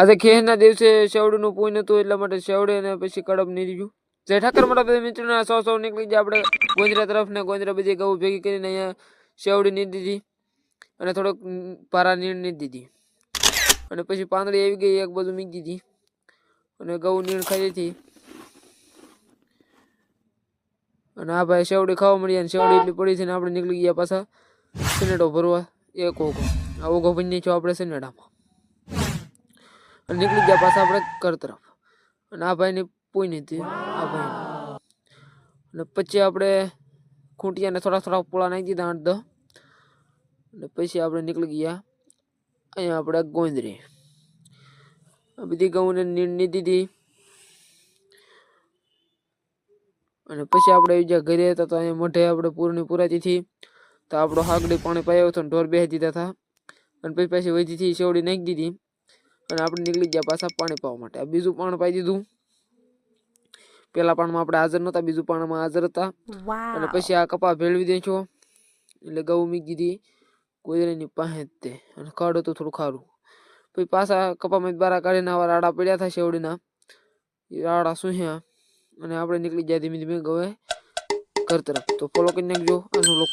આજે ખેહના દિવસે શેવડીનું પૂન હતું એટલા માટે શેવડી અને પછી કડપ ગયું. જય ઠાકર મોટા મિત્રોના સો સો નીકળી ગયા આપણે ગોંદરા તરફ ને ગોંદરા બધી ગૌ ભેગી કરીને અહીંયા શેવડી નીર દીધી અને થોડોક પારા નીર નીર દીધી. અને પછી પાંદડી આવી ગઈ, એક બધું મીકી દીધી અને ગૌ નીણ ખાઈ હતી અને આ ભાઈ શેવડી ખાવા મળી અને શેવડી એટલી પડી છે ને આપણે નીકળી ગયા પાછા. સનેડો ભરવા. એક ઓગો. આ ઓગો ભરી છો આપણે સનેડામાં અને નીકળી ગયા પાછા આપણે ઘર તરફ. અને આ ભાઈની પૂઈ હતી આ ભાઈ અને પછી આપણે ખૂંટિયાને થોડા થોડા પોળા નાખી દીધા આઠ દસ અને પછી આપણે નીકળી ગયા અહીંયા આપણે ગોંદરી. આ બધી ઘઉંને નીરની દીધી. અને પછી આપણે આવી ગયા ઘરે હતા તો અહીંયા મોઢે આપણે પૂરની પુરાતી હતી. તો આપણો હાગડી પાણી પાયો હતો ને ઢોર બેસી દીધા હતા. અને પછી પાછી વધી હતી શેવડી નાખી દીધી. અને આપણે નીકળી ગયા પાછા પાણી પાવા માટે. આ બીજું પાણ પાઈ દીધું. પેલા પાણમાં આપણે હાજર નહોતા બીજું પાણમાં હાજર હતા. અને પછી આ કપા ભેળવી દે છો એટલે ગૌ મીકી દીધી કોયરાની પાસે જ તે. અને કાઢો હતું થોડું ખારું. પછી પાછા કપામાં બારા કાઢીને આવા રાડા પડ્યા થાય શેવડીના. એ રાડા સુહ્યા અને આપણે નીકળી ગયા ધીમે ધીમે ગવે ઘર તરફ. તો ફોલો કરી નાખજો. આનું લોક